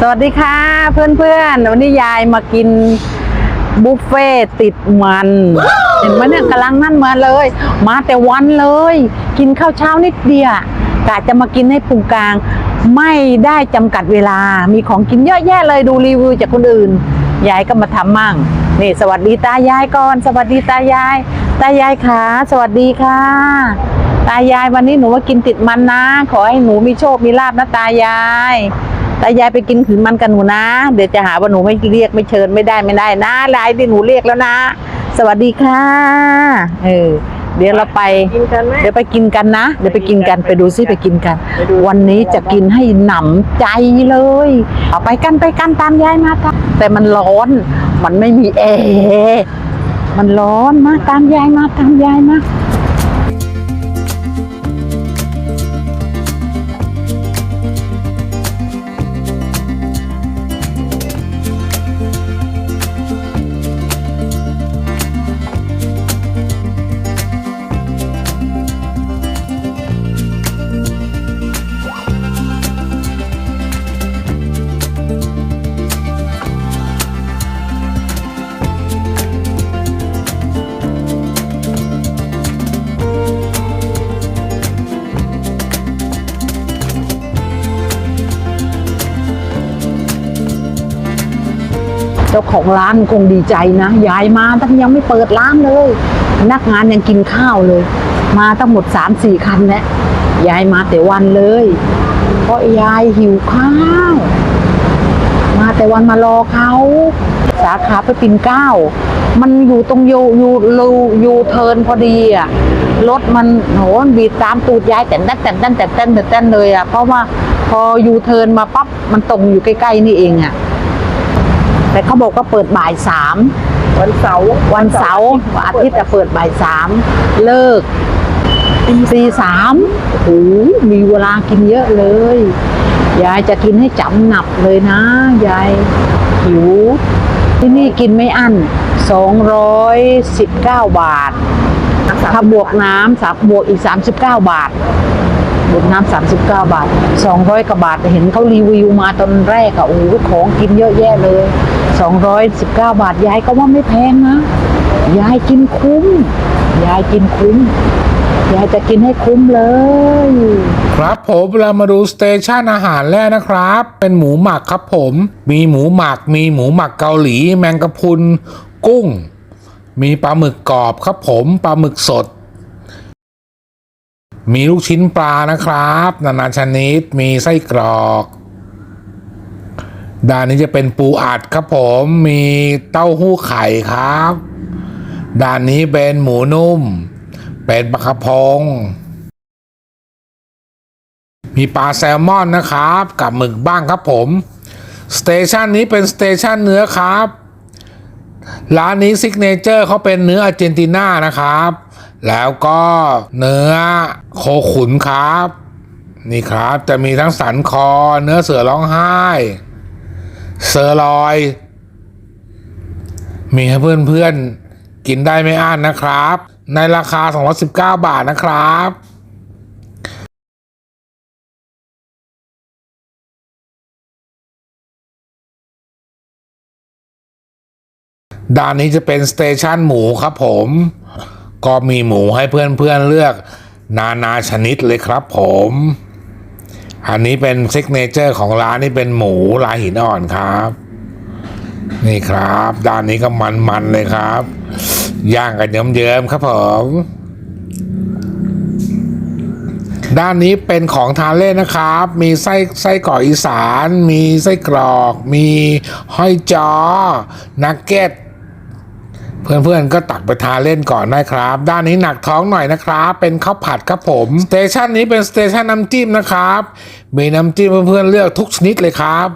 สวัสดีค่ะเพื่อนๆ วันนี้ยายมากินบุฟเฟ่ต์ติดมัน เห็นไหมเนี่ยกำลังนั่นมาเลย มาแต่วันเลย กินข้าวเช้านิดเดียวกะจะมากินให้พุงกลาง ไม่ได้จำกัดเวลา มีของกินเยอะแยะเลยดูรีวิวจากคนอื่น ยายก็มาทำมั่ง นี่สวัสดีตายายก่อน สวัสดีตายาย ตายายขาสวัสดีค่ะ ตายายวันนี้หนูมากินติดมันนะ ขอให้หนูมีโชค มีลาบนะตายาย ตายายไปกินขืนมันกันหนูนะ เดี๋ยวจะหาว่าหนูไม่เรียกไม่เชิญไม่ได้ไม่ได้นะไลน์ที่หนูเรียกแล้วนะ สวัสดีค่ะ เออ เดี๋ยวเราไป กินกันไหม เดี๋ยวไปกินกันนะ เดี๋ยวไปกินกันไปดูซิไปกินกัน ไปดู วันนี้จะกินให้หนำใจเลยเอาไปกันไปกันตามยายมาตามแต่มันร้อน มันไม่มีแอร์มันร้อนมากตามยายมาตามยายมาาของร้านคงดีใจนะย้ายมาตั้งยังไม่เปิดร้านเลยนักงานยังกินข้าวเลย มาตั้งหมดสามสี่คันแล้ย้ายมาแต่วันเลย เพราะยายหิวข้าว มาแต่วันมารอเขาสาขาไปปินเก้า มันอยู่ตรงยูยูลูยูเทินพอดีอะรถมันโหนบีตามตูดย้ายแต่นแต่นแต่นแต่นแต่นแต่นเลยอะเพราะว่าพอยูเทินมาปั๊บมันตรงอยู่ใกล้ๆนี่เองอะ แต่เขาบอกว่าเปิดบ่ายสามวันเสาร์วันเสาร์วันอาทิตย์จะเปิดบ่ายสามเลิกตีสามโอ้โหมีเวลากินเยอะเลย ยายจะกินให้จำหนับเลยนะ ยายหิว ที่นี่กินไม่อั้นสองร้อยสิบเก้าบาท ถ้าบวกน้ำสับบวกอีกสามสิบเก้าบาท บวกน้ำสามสิบเก้าบาทสองร้อยกว่าบาทเห็นเขารีวิวมาตอนแรกอะโอ้โหของกินเยอะแยะเลยสองร้อยสิบเก้าบาทยายก็ว่าไม่แพงนะยายกินคุ้ม ยายกินคุ้มยายจะกินให้คุ้มเลย ครับผมเรามาดูสเตชันอาหารแรกนะครับ เป็นหมูหมักครับผม มีหมูหมัก มีหมูหมักเกาหลี แมงกะพรุน กุ้ง มีปลาหมึกกรอบครับผมปลาหมึกสด มีลูกชิ้นปลานะครับ นานาชนิด มีไส้กรอก ด้านนี้จะเป็นปูอัดครับผม มีเต้าหู้ไข่ครับ ด้านนี้เป็นหมูนุ่ม เป็นปลากระพง มีปลาแซลมอนนะครับ กับหมึกบ้างครับผม สเตชันนี้เป็นสเตชันเนื้อครับ ร้านนี้ซิกเนเจอร์เขาเป็นเนื้ออาร์เจนตินานะครับ แล้วก็เนื้อโคขุนครับ นี่ครับจะมีทั้งสันคอ เนื้อเสือร้องไห้ เซอร์ลอย มีให้เพื่อนๆ กินได้ไม่อั้นนะครับ ในราคา 219 บาทนะครับด้านนี้จะเป็นสเตชันหมูครับผม ก็มีหมูให้เพื่อนๆเลือกนานาชนิดเลยครับผม อันนี้เป็นซิกเนเจอร์ของร้านนี่เป็นหมูลายหินอ่อนครับ นี่ครับ ด้านนี้ก็มันๆเลยครับ ย่างกันเยิ้มๆครับผม ด้านนี้เป็นของทานเล่นนะครับ มีไส้ไส้กรอกอีสาน มีไส้กรอก มีห้อยจอนักเก็ต เพื่อนๆก็ตักไปทาเล่นก่อนได้ครับ ด้านนี้หนักท้องหน่อยนะครับ เป็นข้าวผัดครับผมสเตชันนี้เป็นสเตชันน้ำจิ้มนะครับ มีน้ำจิ้มเพื่อนๆเลือกทุกชนิดเลยครับ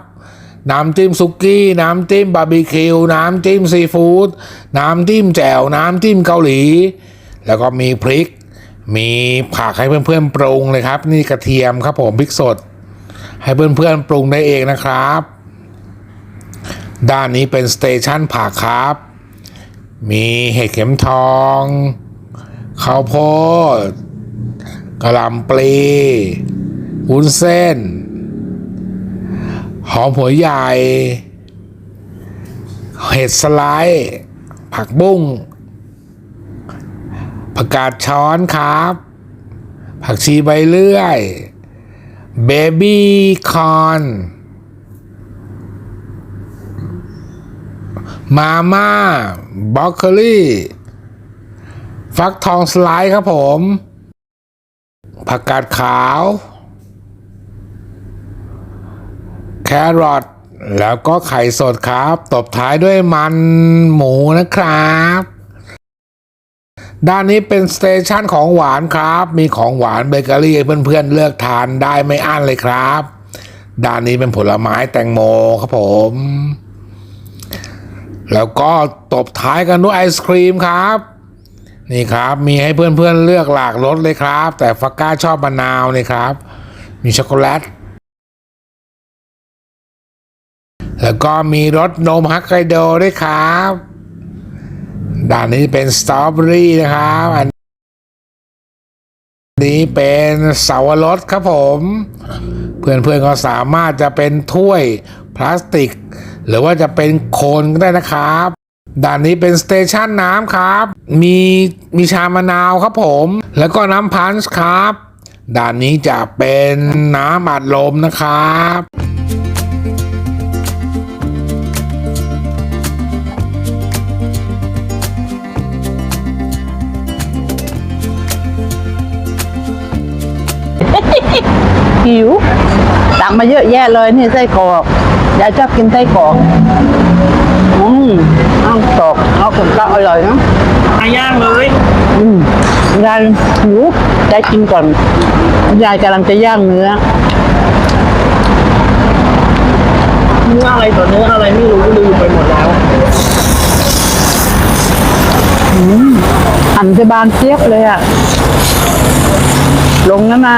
น้ำจิ้มซุกี้ น้ำจิ้มบาร์บีคิว น้ำจิ้มซีฟู้ด น้ำจิ้มแจ่ว น้ำจิ้มเกาหลี แล้วก็มีพริก มีผักให้เพื่อนๆปรุงเลยครับ นี่กระเทียมครับผมพริกสด ให้เพื่อนๆปรุงได้เองนะครับ ด้านนี้เป็นสเตชันผักครับ มีเห็ดเข็มทองข้าวโพดกระลำปลีวุ้นเส้น หอมหัวใหญ่ เห็ดสไลด์ผักบุ้งผักกาดช้อนครับ ผักชีใบเลื่อย เบบี้คอน มาม่าบรอกโคลีฟักทองสไลด์ครับผม ผักกาดขาว แครอทแล้วก็ไข่สดครับ ตบท้ายด้วยมันหมูนะครับ ด้านนี้เป็นสเตชันของหวานครับ มีของหวานเบเกอรี่เพื่อนๆเลือกทานได้ไม่อั้นเลยครับ ด้านนี้เป็นผลไม้แตงโมครับผม แล้วก็ตบท้ายกันด้วยไอศครีมครับ นี่ครับมีให้เพื่อนๆเลือกหลากรสเลยครับ แต่ฟักก้าชอบมะนาวนี่ครับ มีช็อกโกแลตแล้วก็มีรสนมฮักไกโดด้วยครับ ด้านนี้เป็นสตรอเบอรี่นะครับ อันนี้เป็นสาวรสครับผม เพื่อนๆก็สามารถจะเป็นถ้วย พลาสติก หรือว่าจะเป็นโคนก็ได้นะครับ ด้านนี้เป็นสเตชันน้ำครับ มีมีชามะนาวครับผม แล้วก็น้ำพันช์ครับ ด้านนี้จะเป็นน้ำอัดลมนะครับหิวตักมาเยอะแยะเลยนี่ไส้กรอก ยายชอบกินไส้กรอกอืมเอากรอกเอากรอกอร่อยนะมาย่างเลย อืมยายหิวยายกินก่อน ยายกำลังจะย่างเนื้อ เนื้ออะไรต่อเนื้ออะไรไม่รู้ลืมไปหมดแล้วหั่นจะบางเจี๊ยบเลยอะลงแล้วนะ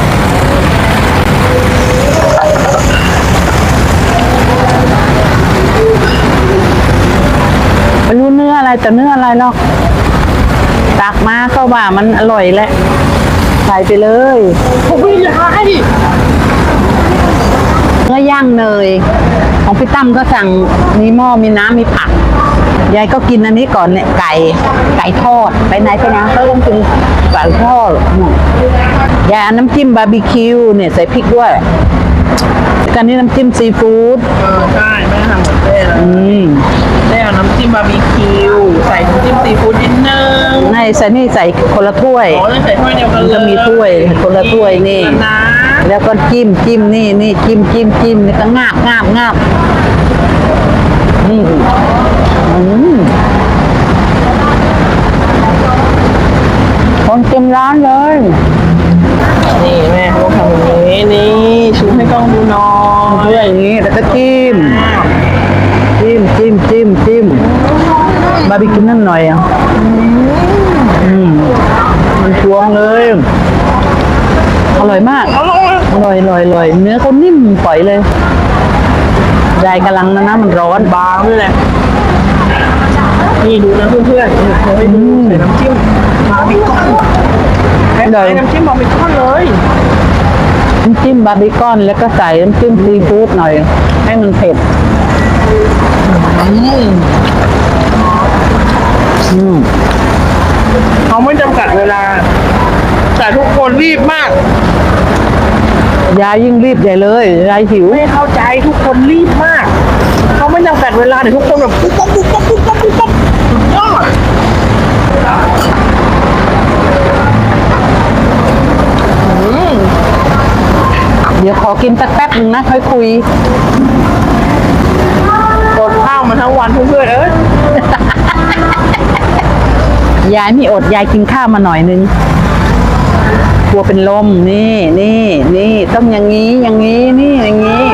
ออะไรแต่เนื้ออะไรหรอกตักมาก็ว่ามันอร่อยแหละใส่ไปเลยผมไม่ได้เนื้อย่างเนย ของพี่ตั้มก็สั่งมีหม้อมีน้ำมีผักยายก็กินอันนี้ก่อนเนี่ยไก่ไก่ทอดไปไหนไปนะก็ต้องกินไก่ทอดอืมยายเอาน้ำจิ้มบาร์บีคิวเนี่ยใส่พริกด้วยกันนี้น้ำจิ้มซีฟู้ดเออใช่แม่ทำเหมือนเต้เลยอืมเต้เอาน้ำ จิ้มบาร์บีคิว ใส่น้ำจิ้มซีฟู้ดนิดนึงในใส่นี่ใส่คนละถ้วย อ๋อจะใส่ถ้วยเดียวกันเลยจะมีถ้วยคนละถ้วยนี่ นะแล้วก็จิ้มจิ้มนี่นี่จิ้มจิ้มจิ้มนี่ก็งาบงาบงาบนี่อืมคนเต็มร้านเลย นี่แม่เขาทำอย่างนี้นี่ชูให้กล้องดูหน่อเพื่อยอย่างนี้แล้วก็จิ้ม จิ้มจิ้มจิ้มจิ้ม บาร์บีคิวนั่นหน่อยอะอืมมันชวงเลย อร่อยมากอร่อยอร่อยอร่อยอร่อยเนื้อเขานิ่มปล่อยเลยยายกำลังนะนะมันร้อนบางด้วยแหละนี่ดูนะเพื่อนๆนี่เขาให้ดูใส่น้ำจิ้มบาร์บีคอนใส่น้ำจิ้มบาร์บีคอนเลยน้ำจิ้มบาร์บีคอนแล้วก็ใส่น้ำจิ้มซีฟู้ดหน่อย ให้มันเผ็ดอืม เขาไม่จำกัดเวลา แต่ทุกคนรีบมาก ยายยิ่งรีบใหญ่เลยยายหิว ไม่เข้าใจทุกคนรีบมาก เขาไม่จำกัดเวลาแต่ทุกคนแบบปุ๊บปั๊บปุ๊บปั๊บปุ๊บปั๊บปุ๊บปั๊บสุดยอดเดี๋ยวขอกินสักแป๊บหนึ่งนะค่อยคุย กดข้าวมาทั้งวันเพื่อนๆเอ้ยยายไม่อดยายกินข้าวมาหน่อยนึงกลัวเป็นลมนี่นี่นี่ต้องอย่างนี้อย่างนี้นี่อย่างนี้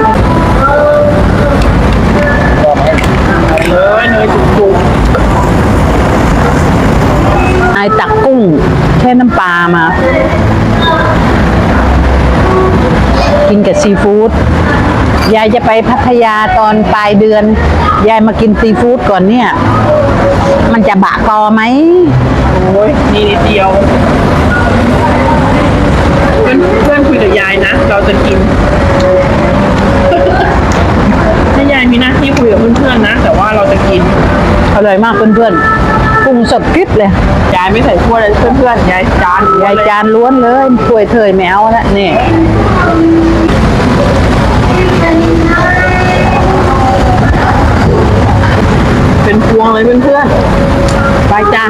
เลยเนยจุกนายตักกุ้งแช่น้ำปลามา กินกับซีฟู้ด ยายจะไปพัทยาตอนปลายเดือน ยายมากินซีฟู้ดก่อนเนี่ย มันจะบะคอไหมโอ้ยนี่นิดเดียวเพื่อนเพื่อนคุยกับยายนะ เราจะกิน ให้ยายมีหน้าที่คุยกับเพื่อนๆนะ แต่ว่าเราจะกิน อร่อยมากเพื่อนๆกุ้งสดกริบเลย ยายไม่ใส่ถ้วยเลยเพื่อนๆ ยายจานยายจานล้วนเลยถ้วยเถยแมวนะนี่ เป็นพวงเลยเพื่อนๆ ไปจ้า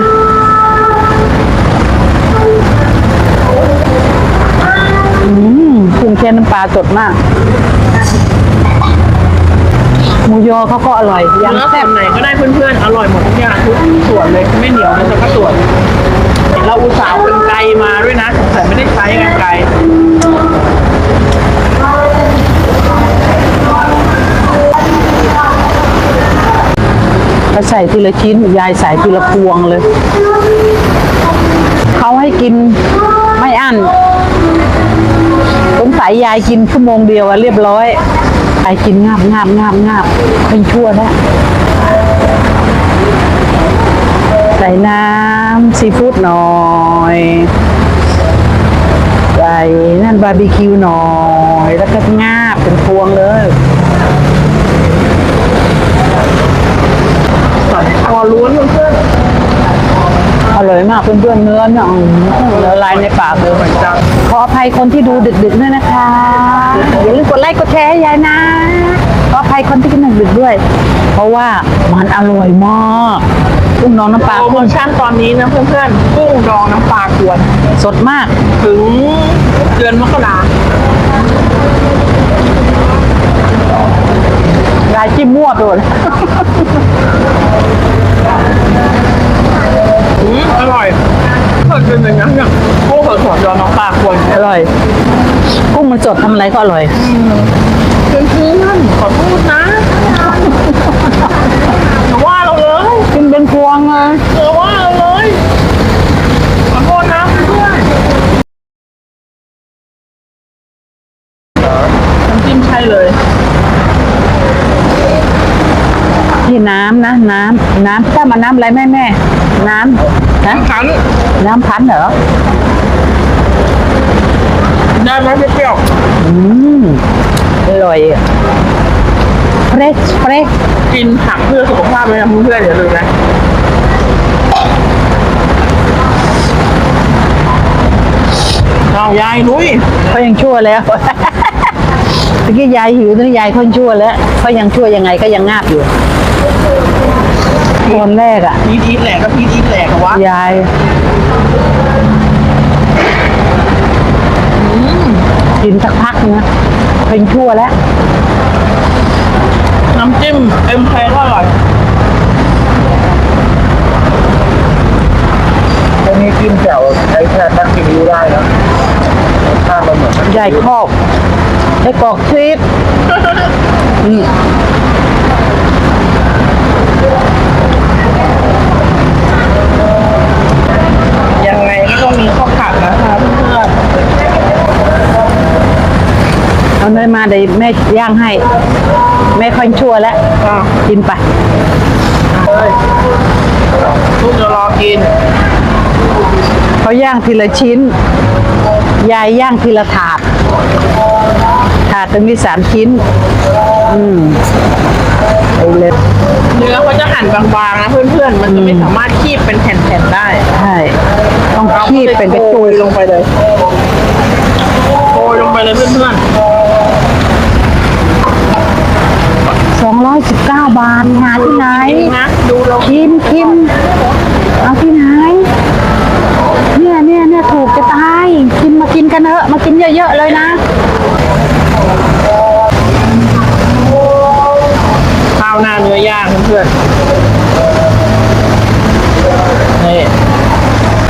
อืมกุ้งแช่น้ำปลาสดมาก หมูยอเขาก็อร่อยๆยังเนื้อแซ่บไหนก็ได้เพื่อนๆ อร่อยหมดทุกอย่างทุกส่วนเลยไม่เหนียวนะแต่ก็ส่วนเราอุตส่าห์เป็นไกลมาด้วยนะแต่ไม่ได้ใช้กันไกล เขาใส่ทีละชิ้น ยายใส่ทีละพวงเลย เขาให้กินไม่อั้นสงสัยยายกินชั่วโมงเดียวอะเรียบร้อยยายกินงาบงาบงาบงาบเป็นชั่วแล้วใส่น้ำซีฟู้ดหน่อยใส่นั่นบาร์บีคิวหน่อย แล้วก็งาบเป็นพวงเลย สันคอล้วนเพื่อนอร่อยมากเพื่อนๆเนื้อเนี่ยอื้อหือละลายในปากเลยๆเหมือนกันขออภัยคนที่ดูดึกๆด้วยนะคะอย่าลืมกดไลค์กดแชร์ให้ยายนะขออภัยคนที่กินดึกๆด้วย เพราะว่ามันอร่อยมากกุ้งน้องน้ำปลาโปรโมชั่นตอนนี้นะเพื่อนๆกุ้งดองน้ำปลาควรสดมากถึงเดือนมกรา ยายจิ้มมั่วไปหมดอืมอร่อยเปิดเป็นอย่างนั้นอย่างกุ้งสดๆดองน้ำปลาควรอร่อย กุ้งมันสดทำอะไรก็อร่อยเพื่อนๆขอโทษนะอย่าว่าเราเลยกินเป็นพวงเลยอย่าว่าเราเลยขอโทษนะเพื่อนน้ำจิ้มใช่เลย น้ำนะ น้ำน้ำถ้ามาน้ำอะไรแม่แม่ๆน้ำนะขันน้ำพันธุ์เหรอได้ไหมเปรี้ยวอืมอร่อยเฟรชเฟรชๆกินผักเพื่อสุขภาพเลยนะเพื่อนๆอย่าลืมนะเอายายลุยเขายังชั่วแล้วเมื่อกี้ยายหิวตอนนี้ยายเขายังชั่วแล้วเขายังชั่วยังไงก็ยังงาบอยู่ ตอนแรกอะพีทอีทแหลกก็พีทอีทแหลกอะวะยายกินสักพักนึงนะเป็นชั่วแล้ว น้ำจิ้มเอ็มไก็อร่อยตรงนี้กินแจ่วใช้แค่ตั้งกินรู้ได้แล้วถ้ามันเหมือนมันยายครอบไส้กรอกชีสนี่ ยังไงก็ต้องมีข้าวผัดนะคะเพื่อนเอาเนยมาเดี๋ยวแม่ย่างให้ แม่ค่อยชั่วแล้วๆอะกินไปเลยลูกจะรอกิน เขาย่างทีละชิ้น ยายย่างทีละถาด ถาดจะมีสามชิ้น อืมไปเลย เนื้อเขาจะหั่นบางๆนะเพื่อนๆ มันจะไม่สามารถคีบเป็นแผ่นๆได้ใช่ต้องคีบเป็นกระโรจุยยลงไปเลยโรยลงไปเลยเพื่อนสองร้อยสิบเก้าบาทหาที่ไหนๆกินนะดูเราคิมคิมเอาที่ไหนเนี่ยเนี่ยเนี่ยถูกจะตายกินมากินกันเถอะมากินเยอะๆเลยนะ หน้าเนื้อย่างเพื่อนๆนี่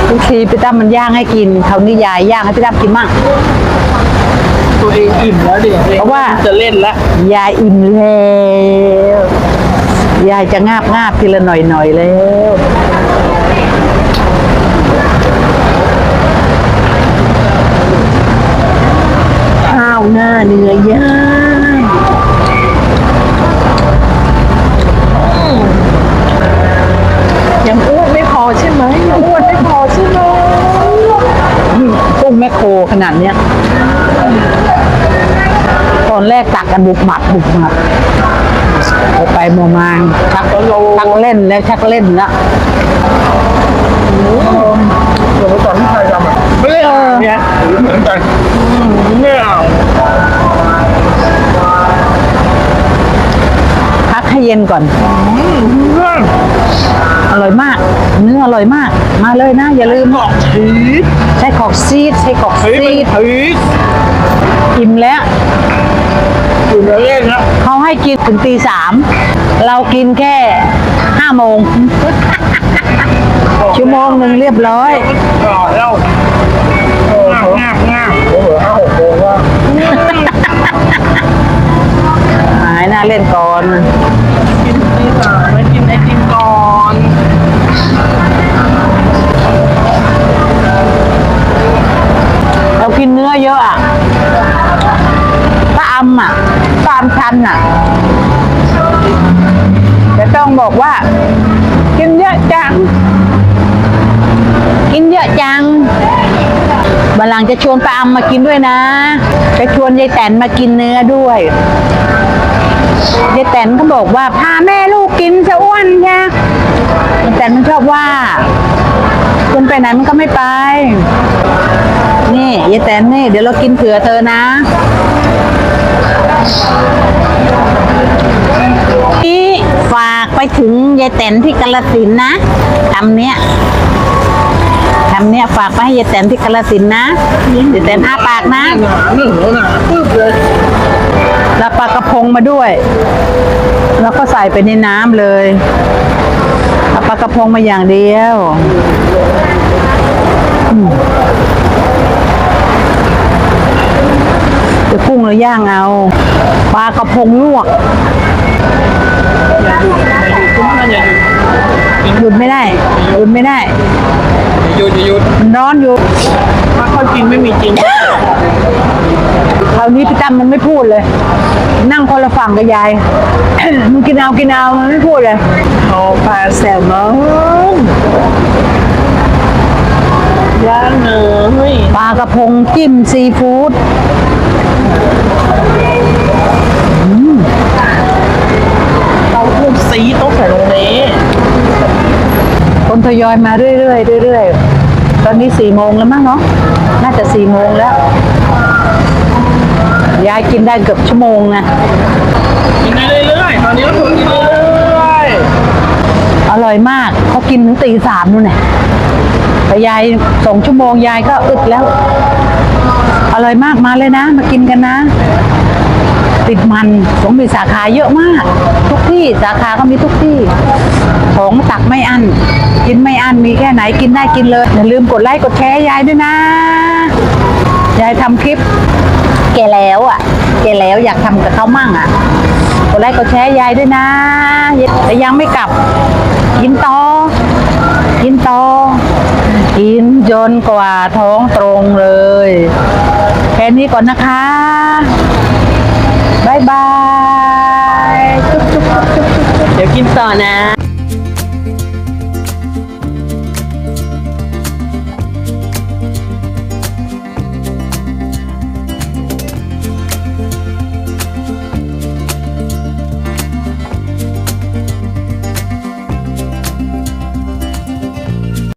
ทุกทีพี่ตั้มมันย่างให้กินเขาวนี่ยายย่างให้พี่ตั้มกินมั่ง ตัวเองอิ่มแล้วเด็กเพราะว่า จะเล่นละยายอิ่มแล้ว ยายจะงาบงาบทีละหน่อยหน่อยๆแล้ว อนแรกตักกันบุกหมัดบุกหมัดไปไปมามาชักชักเล่นแล้วชักเล่นแล้วเดี๋ยวตอนที่ใครทำอะไม่ได้เนี่ยเหมือนกันไม่เอาพักให้เย็นก่อนเพื่อน อร่อยมาก เนื้ออร่อยมาก มาเลยนะ อย่าลืมบอกชีสใช้ขอกซีดใช้ขอกเฮ้ยซีมันดชีสอิ่มแล้ว อยู่ในเล่นแล้วเขาให้กินถึงตีสามเรากินแค่ห้าโมง ชั่วโมงหนึ่งเรียบร้อยก่อนแล้วง่ามง่ามง่ามโอ้โหห้าหกโมงว่าหายหน้าเล่นก่อนกินตีสามไม่กินไอติมก่อนเรากินเนื้อเยอะอะ ป้าอำชันอะ จะต้องบอกว่า กินเยอะจัง กินเยอะจังบันหลังจะชวนป้าอำมากินด้วยนะ จะชวนยายแตนมากินเนื้อด้วยยายแตนก็บอกว่าพาแม่ลูกกินซะอ้วนใช่ยายแตนมันชอบว่าคุณไปไหนมันก็ไม่ไป นี่ยายแตนนี่ เดี๋ยวเรากินเผื่อเธอนะ นี่ฝากไปถึงยายแตนที่กาลสินนะคำเนี้ยคำเนี้ยฝากไปให้ยายแตนที่กาลสินนะยายแตนอ้าปากนะหนึ่งแล้วหนปึ๊บเลยแล้วปลากระพงมาด้วย แล้วก็ใส่ไปในน้ำเลยเอาปลากระพงมาอย่างเดียว งเราย่างเอาปลากระพงลวกอย่าหยุดอย่าหยุดคุณท่านอย่าหยุดหยุดไม่ได้หยุดไม่ได้หยุดอย่าหยุดมันร้อนอยู่ถ้าเขากินไม่มีจริงคราวนี้พี่ตั้มมันไม่พูดเลย นั่งคนละฝั่งกับยายมึงกินเอากินเอามันไม่พูดเลยเอาปลาแซลมอนย่างเนยปลากระพงจิ้มซีฟู้ด เราพูดซีต้องใส่ลงนี้ คนทยอยมาเรื่อยๆเรื่อยๆ ตอนนี้สี่โมงแล้วมั้งเนาะ น่าจะสี่โมงแล้ว ยายกินได้เกือบชั่วโมงนะ กินได้เรื่อยๆ ตอนนี้ก็ถูกกินเรื่อยอร่อยมาก เขากินถึงตีสามนู่นเนี่ยแต่ยายสองชั่วโมงยายก็อึดแล้ว อร่อยมากมาเลยนะ มากินกันนะ ติดมันสงมีสาขาเยอะมาก ทุกที่สาขาก็มีทุกที่ ของตักไม่อั้นกินไม่อั้นมีแค่ไหนกินได้กินเลยอย่าลืมกดไลค์กดแชร์ยายด้วยนะยายทำคลิปแกแล้วอะแกแล้วอยากทำกับเขามั่งอะกดไลค์กดแชร์ยายด้วยนะแต่ยังไม่กลับกินต่อกินต่อกินจนกว่าท้องตรงเลย แค่นี้ก่อนนะคะบายบายจุ๊บจุ๊บจุ๊บจุ๊บจุ๊บๆเดี๋ยวกินต่อนะ